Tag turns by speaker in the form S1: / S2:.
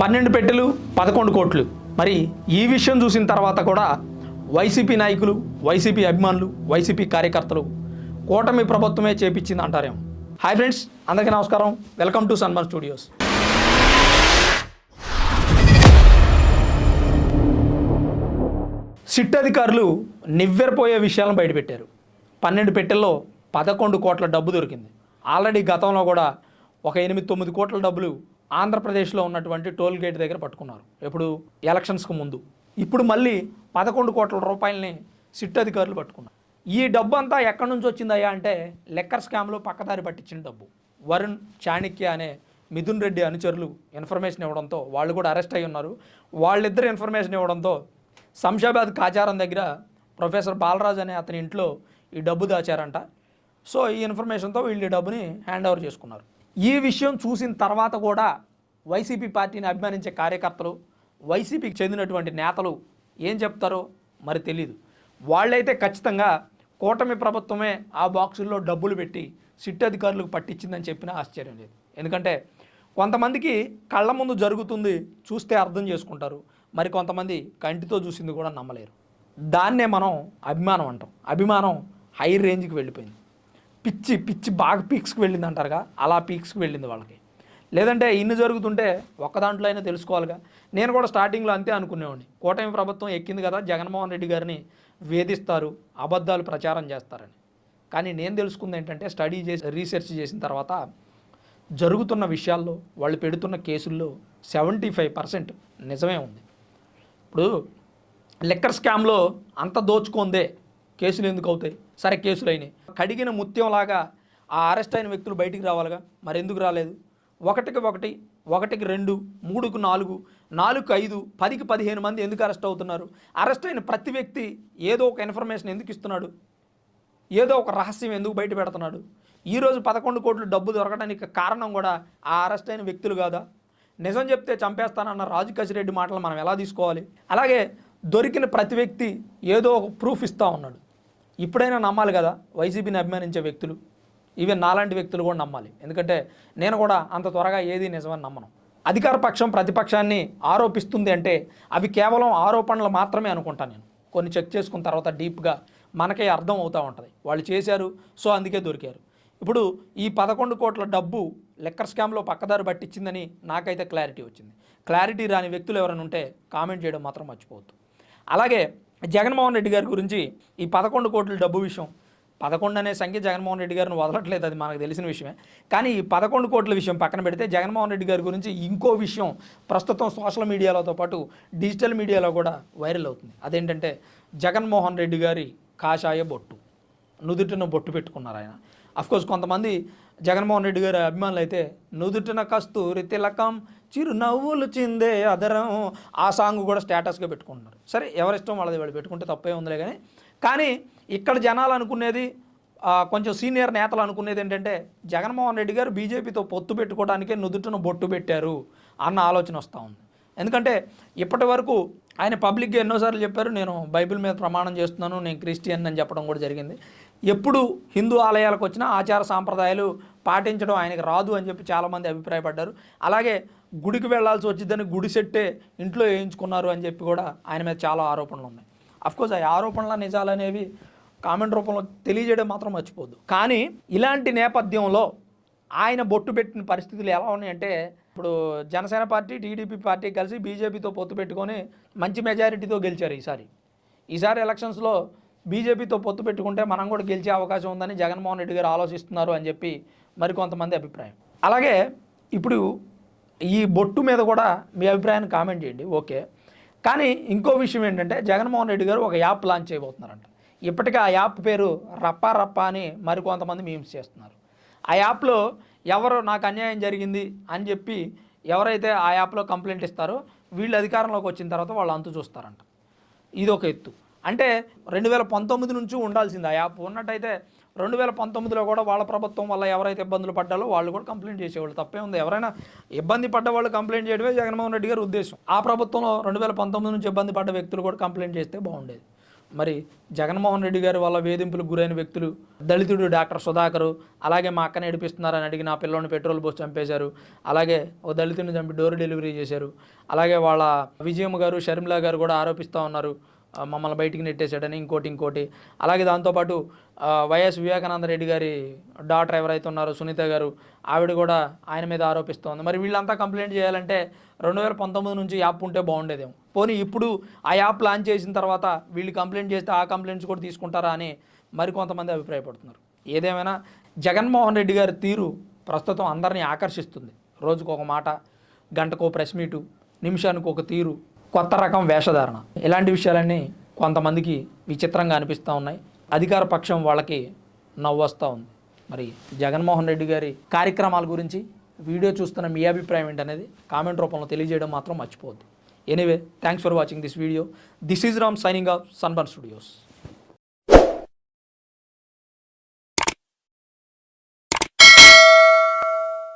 S1: పన్నెండు పెట్టెలు పదకొండు కోట్లు. మరి ఈ విషయం చూసిన తర్వాత కూడా వైసీపీ నాయకులు వైసీపీ అభిమానులు వైసీపీ కార్యకర్తలు కూటమి ప్రభుత్వమే చేపించింది అంటారేమో. హాయ్ ఫ్రెండ్స్ అందరికీ నమస్కారం. Welcome to Sanman studios. SIT అధికారులు నివ్వెరపోయే విషయాలను బయటపెట్టారు. పన్నెండు పెట్టెల్లో పదకొండు కోట్ల డబ్బు దొరికింది. ఆల్రెడీ గతంలో కూడా ఒక ఎనిమిది తొమ్మిది కోట్ల డబ్బులు ఆంధ్రప్రదేశ్లో ఉన్నటువంటి టోల్ గేట్ దగ్గర పట్టుకున్నారు. ఎప్పుడు? ఎలక్షన్స్కు ముందు. ఇప్పుడు మళ్ళీ పదకొండు కోట్ల రూపాయలని సిట్ అధికారులు పట్టుకున్నారు. ఈ డబ్బు అంతా ఎక్కడి నుంచి వచ్చిందయ్యా అంటే లెక్కర్ స్కామ్లో పక్కదారి పట్టించిన డబ్బు. వరుణ్ చాణిక్య అనే మిథున్ రెడ్డి అనుచరులు ఇన్ఫర్మేషన్ ఇవ్వడంతో వాళ్ళు కూడా అరెస్ట్ అయి ఉన్నారు. వాళ్ళిద్దరు ఇన్ఫర్మేషన్ ఇవ్వడంతో శంషాబాద్ కాచారం దగ్గర ప్రొఫెసర్ బాలరాజ్ అనే అతని ఇంట్లో ఈ డబ్బు దాచారంట. సో ఈ ఇన్ఫర్మేషన్తో వీళ్ళు ఈ డబ్బుని హ్యాండ్ ఓవర్ చేసుకున్నారు. ఈ విషయం చూసిన తర్వాత కూడా వైసీపీ పార్టీని అభిమానించే కార్యకర్తలు వైసీపీకి చెందినటువంటి నేతలు ఏం చెప్తారో మరి తెలియదు వాళ్ళైతే ఖచ్చితంగా కూటమి ప్రభుత్వమే ఆ బాక్సుల్లో డబ్బులు పెట్టి సిట్ అధికారులకు పట్టించిందని చెప్పినా ఆశ్చర్యం లేదు. ఎందుకంటే కొంతమందికి కళ్ళ ముందు జరుగుతుంది చూస్తే అర్థం చేసుకుంటారు. మరి కొంతమంది కంటితో చూసింది కూడా నమ్మలేరు. దాన్నే మనం అభిమానం అంటాం. అభిమానం హై రేంజ్కి వెళ్ళిపోయింది. పిచ్చి పిచ్చి బాగా పీక్స్కి వెళ్ళింది అంటారుగా? అలా పీక్స్కి వెళ్ళింది వాళ్ళకి. లేదంటే ఇన్ని జరుగుతుంటే ఒక్క దాంట్లో అయినా తెలుసుకోవాలిగా. నేను కూడా స్టార్టింగ్లో అంతే అనుకునేవాడిని. కూటమి ప్రభుత్వం ఎక్కింది కదా జగన్మోహన్ రెడ్డి గారిని వేధిస్తారు అబద్ధాలు ప్రచారం చేస్తారని. కానీ నేను తెలుసుకుంది ఏంటంటే స్టడీ చేసి రీసెర్చ్ చేసిన తర్వాత జరుగుతున్న విషయాల్లో వాళ్ళు పెడుతున్న కేసుల్లో సెవెంటీ ఫైవ్ పర్సెంట్ నిజమే ఉంది. ఇప్పుడు లెక్కర్ స్కామ్లో అంత దోచుకుందే కేసులు ఎందుకు అవుతాయి? సరే కేసులు అయినాయి. కడిగిన ముత్యంలాగా ఆ అరెస్ట్ అయిన వ్యక్తులు బయటికి రావాలిగా? మరి ఎందుకు రాలేదు? ఒకటికి ఒకటి ఒకటికి రెండు మూడుకు నాలుగు నాలుగుకు ఐదు పదికి పదిహేను మంది ఎందుకు అరెస్ట్ అవుతున్నారు? అరెస్ట్ అయిన ప్రతి వ్యక్తి ఏదో ఒక ఇన్ఫర్మేషన్ ఎందుకు ఇస్తున్నాడు? ఏదో ఒక రహస్యం ఎందుకు బయట పెడుతున్నాడు? ఈరోజు పదకొండు కోట్లు డబ్బు దొరకడానికి కారణం కూడా ఆ అరెస్ట్ అయిన వ్యక్తులు కాదా? నిజం చెప్తే చంపేస్తానన్న రాజు కసిరెడ్డి మాటలు మనం ఎలా తీసుకోవాలి? అలాగే దొరికిన ప్రతి వ్యక్తి ఏదో ఒక ప్రూఫ్ ఇస్తూ ఉన్నాడు. ఇప్పుడైనా నమ్మాలి కదా? వైసీపీని అభిమానించే వ్యక్తులు. ఈవెన్ నాలాంటి వ్యక్తులు కూడా నమ్మాలి. ఎందుకంటే నేను కూడా అంత త్వరగా ఏది నిజమని నమ్మను. అధికార పక్షం ప్రతిపక్షాన్ని ఆరోపిస్తుంది అంటే అవి కేవలం ఆరోపణలు మాత్రమే అనుకుంటాను నేను. కొన్ని చెక్ చేసుకున్న తర్వాత డీప్గా మనకే అర్థం అవుతూ ఉంటుంది. వాళ్ళు చేశారు సో అందుకే దొరికారు. ఇప్పుడు ఈ పదకొండు కోట్ల డబ్బు లెక్కర్ స్కామ్లో పక్కదారి పట్టించిందని నాకైతే క్లారిటీ వచ్చింది. క్లారిటీ రాని వ్యక్తులు ఎవరైనా ఉంటే కామెంట్ చేయడం మాత్రం మర్చిపోవద్దు. అలాగే జగన్మోహన్ రెడ్డి గారి గురించి ఈ పదకొండు కోట్ల డబ్బు విషయం పదకొండు అనే సంఖ్య జగన్మోహన్ రెడ్డి గారిని వదలట్లేదు అది మనకు తెలిసిన విషయమే. కానీ ఈ పదకొండు కోట్ల విషయం పక్కన పెడితే జగన్మోహన్ రెడ్డి గారి గురించి ఇంకో విషయం ప్రస్తుతం సోషల్ మీడియాలతో పాటు డిజిటల్ మీడియాలో కూడా వైరల్ అవుతుంది. అదేంటంటే జగన్మోహన్ రెడ్డి గారి కాషాయ బొట్టు నుదుటిన బొట్టు పెట్టుకున్నారు ఆయన. అఫ్కోర్స్ కొంతమంది జగన్మోహన్ రెడ్డి గారి అభిమానులు అయితే నుదుటిన కస్తూరి తిలకం చిరునవ్వులు చిందే అదరం. ఆ సాంగ్ కూడా స్టేటస్గా పెట్టుకుంటున్నారు. సరే ఎవరిష్టం వాళ్ళది వాళ్ళు పెట్టుకుంటే తప్పే ఉందిలే కానీ కానీ ఇక్కడ జనాలు అనుకునేది కొంచెం సీనియర్ నేతలు అనుకునేది ఏంటంటే జగన్మోహన్ రెడ్డి గారు బీజేపీతో పొత్తు పెట్టుకోవడానికే నుదుటను బొట్టు పెట్టారు అన్న ఆలోచన వస్తూ ఉంది. ఎందుకంటే ఇప్పటి వరకు ఆయన పబ్లిక్గా ఎన్నోసార్లు చెప్పారు నేను బైబిల్ మీద ప్రమాణం చేస్తున్నాను నేను క్రిస్టియన్ అని చెప్పడం కూడా జరిగింది. ఎప్పుడు హిందూ ఆలయాలకు వచ్చినా ఆచార సాంప్రదాయాలు పాటించడం ఆయనకు రాదు అని చెప్పి చాలామంది అభిప్రాయపడ్డారు. అలాగే గుడికి వెళ్ళాల్సి వచ్చిందని గుడి సెట్టే ఇంట్లో వేయించుకున్నారు అని చెప్పి కూడా ఆయన మీద చాలా ఆరోపణలు ఉన్నాయి. అఫ్కోర్స్ ఆ ఆరోపణల నిజాలు అనేవి కామెంట్ రూపంలో తెలియజేయడం మాత్రం మర్చిపోద్దు కానీ ఇలాంటి నేపథ్యంలో ఆయన బొట్టు పెట్టిన పరిస్థితులు ఎలా ఉన్నాయంటే ఇప్పుడు జనసేన పార్టీ టీడీపీ పార్టీ కలిసి బీజేపీతో పొత్తు పెట్టుకొని మంచి మెజారిటీతో గెలిచారు ఈసారి. ఈసారి ఎలక్షన్స్లో బీజేపీతో పొత్తు పెట్టుకుంటే మనం కూడా గెలిచే అవకాశం ఉందని జగన్మోహన్ రెడ్డి గారు ఆలోచిస్తున్నారు అని చెప్పి మరికొంతమంది అభిప్రాయం. అలాగే ఇప్పుడు ఈ బొట్టు మీద కూడా మీ అభిప్రాయాన్ని కామెంట్ చేయండి ఓకే. కానీ ఇంకో విషయం ఏంటంటే జగన్మోహన్ రెడ్డి గారు ఒక యాప్ లాంచ్ చేయబోతున్నారంట. ఇప్పటికే ఆ యాప్ పేరు రప్పా రప్పా అని మరికొంతమంది మీమ్స్ చేస్తున్నారు. ఆ యాప్లో ఎవరు నాకు అన్యాయం జరిగింది అని చెప్పి ఎవరైతే ఆ యాప్లో కంప్లైంట్ ఇస్తారో వీళ్ళు అధికారంలోకి వచ్చిన తర్వాత వాళ్ళు అంతు చూస్తారంట. ఇది ఒక ఎత్తు. అంటే రెండు వేల పంతొమ్మిది నుంచి ఉండాల్సింది. ఆ యాప్ ఉన్నట్టయితే రెండు వేల పంతొమ్మిదిలో కూడా వాళ్ళ ప్రభుత్వం వల్ల ఎవరైతే ఇబ్బందులు పడ్డాలో వాళ్ళు కూడా కంప్లైంట్ చేసేవాళ్ళు. తప్పే ఉంది. ఎవరైనా ఇబ్బంది పడ్డ వాళ్ళు కంప్లైంట్ చేయడమే జగన్మోహన్ రెడ్డి గారి ఉద్దేశం. ఆ ప్రభుత్వంలో రెండు వేల పంతొమ్మిది నుంచి ఇబ్బంది పడ్డ వ్యక్తులు కూడా కంప్లైంట్ చేస్తే బాగుండేది. మరి జగన్మోహన్ రెడ్డి గారి వల్ల వేధింపులకు గురైన వ్యక్తులు దళితుడు డాక్టర్ సుధాకరు అలాగే మా అక్కని ఏడిపిస్తున్నారని అడిగి నా పిల్లని పెట్రోల్ పోసి చంపేశారు. అలాగే ఓ దళితుని చంపి డోర్ డెలివరీ చేశారు. అలాగే వాళ్ళ విజయమ్మ గారు షర్మిల గారు కూడా ఆరోపిస్తూ ఉన్నారు. మమ్మల్ని బయటికి నెట్టేశాడని ఇంకోటి ఇంకోటి. అలాగే దాంతోపాటు వైఎస్ వివేకానంద రెడ్డి గారి డాటర్ ఎవరైతే ఉన్నారో సునీత గారు ఆవిడ కూడా ఆయన మీద ఆరోపిస్తోంది. మరి వీళ్ళంతా కంప్లైంట్ చేయాలంటే రెండు వేల పంతొమ్మిది నుంచి యాప్ ఉంటే బాగుండేదేమో. పోనీ ఇప్పుడు ఆ యాప్ లాంచ్ చేసిన తర్వాత వీళ్ళు కంప్లైంట్ చేస్తే ఆ కంప్లైంట్స్ కూడా తీసుకుంటారా అని మరికొంతమంది అభిప్రాయపడుతున్నారు. ఏదేమైనా జగన్మోహన్ రెడ్డి గారి తీరు ప్రస్తుతం అందరినీ ఆకర్షిస్తుంది. రోజుకు ఒక మాట గంటకు ప్రెస్ మీటు నిమిషానికి ఒక తీరు కొత్త రకం వేషధారణ. ఇలాంటి విషయాలన్నీ కొంతమందికి విచిత్రంగా అనిపిస్తూ ఉన్నాయి. అధికార పక్షం వాళ్ళకి నవ్వొస్తూ ఉంది. మరి జగన్మోహన్ రెడ్డి గారి కార్యక్రమాల గురించి వీడియో చూస్తున్న మీ అభిప్రాయం ఏంటనేది కామెంట్ రూపంలో తెలియజేయడం మాత్రం మర్చిపోవద్దు. Anyway thanks for watching this video this is Ram signing off Sunburn Studios